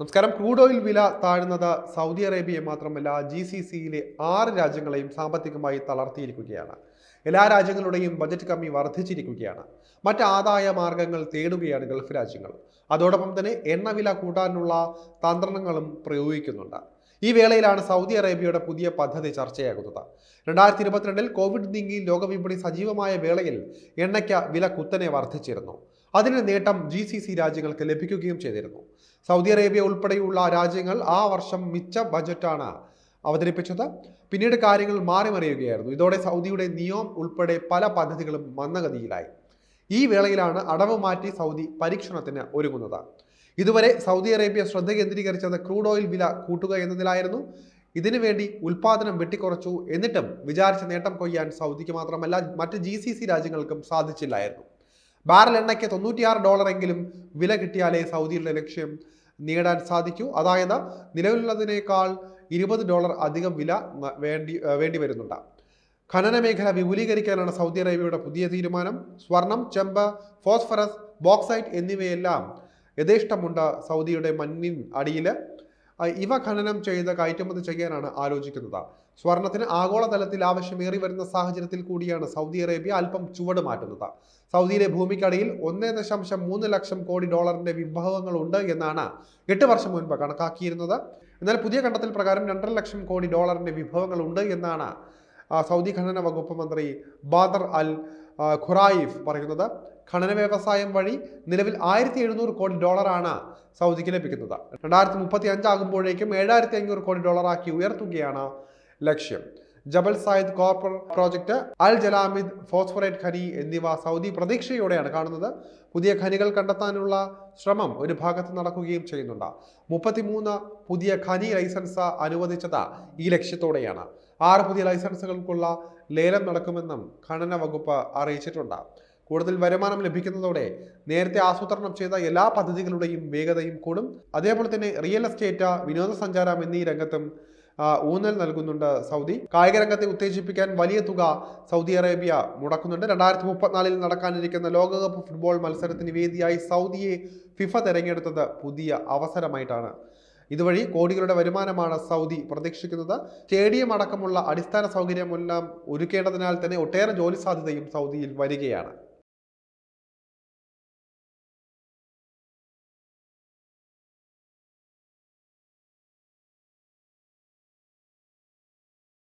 നമസ്കാരം. Crude oil വില താഴുന്നത് Saudi അറേബ്യയെ മാത്രമല്ല ജി സി സിയിലെ ആറ് രാജ്യങ്ങളെയും സാമ്പത്തികമായി തളർത്തിയിരിക്കുകയാണ്. എല്ലാ രാജ്യങ്ങളുടെയും ബജറ്റ് കമ്മി വർദ്ധിച്ചിരിക്കുകയാണ്. മറ്റ് ആദായ മാർഗങ്ങൾ തേടുകയാണ് ഗൾഫ് രാജ്യങ്ങൾ. അതോടൊപ്പം തന്നെ എണ്ണവില കൂട്ടാനുള്ള തന്ത്രങ്ങളും പ്രയോഗിക്കുന്നുണ്ട്. ഈ വേളയിലാണ് സൗദി അറേബ്യയുടെ പുതിയ പദ്ധതി ചർച്ചയാകുന്നത്. രണ്ടായിരത്തി ഇരുപത്തിരണ്ടിൽ കോവിഡ് നീങ്ങി ലോകവിപണി സജീവമായ വേളയിൽ എണ്ണയ്ക്ക് വില കുത്തനെ വർദ്ധിച്ചിരുന്നു. അതിന് നേട്ടം ജി സി സി രാജ്യങ്ങൾക്ക് ലഭിക്കുകയും ചെയ്തിരുന്നു. സൗദി അറേബ്യ ഉൾപ്പെടെയുള്ള രാജ്യങ്ങൾ ആ വർഷം മിച്ച ബജറ്റാണ് അവതരിപ്പിച്ചത്. പിന്നീട് കാര്യങ്ങൾ മാറിമറിയുകയായിരുന്നു ഇതോടെ സൗദിയുടെ നിയോം ഉൾപ്പെടെ പല പദ്ധതികളും മന്ദഗതിയിലായി. ഈ വേളയിലാണ് അടവ് മാറ്റി സൗദി പരീക്ഷണത്തിന് ഒരുങ്ങുന്നത്. ഇതുവരെ സൗദി അറേബ്യ ശ്രദ്ധ കേന്ദ്രീകരിച്ചത് ക്രൂഡ് ഓയിൽ വില കൂട്ടുക എന്നതിലായിരുന്നു. ഇതിനു വേണ്ടി ഉൽപാദനം വെട്ടിക്കുറച്ചു. എന്നിട്ടും വിചാരിച്ച നേട്ടം കൊയ്യാൻ സൗദിക്ക് മാത്രമല്ല മറ്റ് ജി രാജ്യങ്ങൾക്കും സാധിച്ചില്ലായിരുന്നു. ബാരൽ എണ്ണയ്ക്ക് തൊണ്ണൂറ്റിയാറ് ഡോളറെങ്കിലും വില കിട്ടിയാലേ സൗദിയുടെ ലക്ഷ്യം നേടാൻ സാധിക്കൂ. അതായത് നിലവിലുള്ളതിനേക്കാൾ ഇരുപത് ഡോളർ അധികം വില വേണ്ടി വേണ്ടി വരുന്നുണ്ട്. ഖനന മേഖല വിപുലീകരിക്കാനാണ് സൗദി അറേബ്യയുടെ പുതിയ തീരുമാനം. സ്വർണം ചെമ്പ് ഫോസ്ഫറസ് ബോക്സൈറ്റ് എന്നിവയെല്ലാം യഥേഷ്ടമുണ്ട് സൗദിയുടെ മണ്ണിൻ അടിയിൽ ഇവ ഖനനം ചെയ്ത് കയറ്റുമതി ചെയ്യാനാണ് ആലോചിക്കുന്നത്. സ്വർണത്തിന് ആഗോളതലത്തിൽ ആവശ്യമേറി വരുന്ന സാഹചര്യത്തിൽ കൂടിയാണ് സൗദി അറേബ്യ അല്പം ചുവട് മാറ്റുന്നത്. സൗദിയിലെ ഭൂമിക്കടിയിൽ ഒന്നേ ദശാംശം മൂന്ന് ലക്ഷം കോടി ഡോളറിന്റെ വിഭവങ്ങൾ ഉണ്ട് എന്നാണ് എട്ട് വർഷം മുൻപ് കണക്കാക്കിയിരുന്നത്. എന്നാൽ പുതിയ കണ്ടെത്തൽ പ്രകാരം രണ്ടര ലക്ഷം കോടി ഡോളറിന്റെ വിഭവങ്ങൾ ഉണ്ട് എന്നാണ് സൗദി ഖനന വകുപ്പ് മന്ത്രി ബാദർ അൽ ഖുറായിഫ് പറയുന്നത് ഖനന വ്യവസായം വഴി നിലവിൽ ആയിരത്തി എഴുന്നൂറ് കോടി ഡോളറാണ് സൗദിക്ക് ലഭിക്കുന്നത്. രണ്ടായിരത്തി മുപ്പത്തി അഞ്ചാകുമ്പോഴേക്കും ഏഴായിരത്തി അഞ്ഞൂറ് കോടി ഡോളറാക്കി ഉയർത്തുകയാണ് ലക്ഷ്യം. Jabal Sayid copper project Al Jalamid phosphate ഖനി എന്നിവ സൗദി പ്രതീക്ഷയോടെയാണ് കാണുന്നത്. പുതിയ ഖനികൾ കണ്ടെത്താനുള്ള ശ്രമം ഒരു ഭാഗത്ത് നടക്കുകയും ചെയ്യുന്നുണ്ട്. മുപ്പത്തിമൂന്ന് പുതിയ ഖനി ലൈസൻസ് അനുവദിച്ചത് ഈ ലക്ഷ്യത്തോടെയാണ്. ആറ് പുതിയ ലൈസൻസുകൾക്കുള്ള ലേലം നടക്കുമെന്നും ഖനന വകുപ്പ് അറിയിച്ചിട്ടുണ്ട്. കൂടുതൽ വരുമാനം ലഭിക്കുന്നതോടെ നേരത്തെ ആസൂത്രണം ചെയ്ത എല്ലാ പദ്ധതികളുടെയും വേഗതയും കൂടും. അതേപോലെ തന്നെ റിയൽ എസ്റ്റേറ്റ് വിനോദസഞ്ചാരം എന്നീ രംഗത്തും ഊന്നൽ നൽകുന്നുണ്ട് സൗദി. കായിക രംഗത്തെ ഉത്തേജിപ്പിക്കാൻ വലിയ തുക സൗദി അറേബ്യ മുടക്കുന്നുണ്ട്. രണ്ടായിരത്തി മുപ്പത്തിനാലിൽ നടക്കാനിരിക്കുന്ന ലോകകപ്പ് ഫുട്ബോൾ മത്സരത്തിന് വേദിയായി സൗദിയെ ഫിഫ തെരഞ്ഞെടുത്തത് പുതിയ അവസരമായിട്ടാണ്. ഇതുവഴി കോടികളുടെ വരുമാനമാണ് സൗദി പ്രതീക്ഷിക്കുന്നത്. സ്റ്റേഡിയം അടക്കമുള്ള അടിസ്ഥാന സൗകര്യമെല്ലാം ഒരുക്കേണ്ടതിനാൽ തന്നെ ഒട്ടേറെ ജോലി സാധ്യതയും സൗദിയിൽ വരികയാണ്.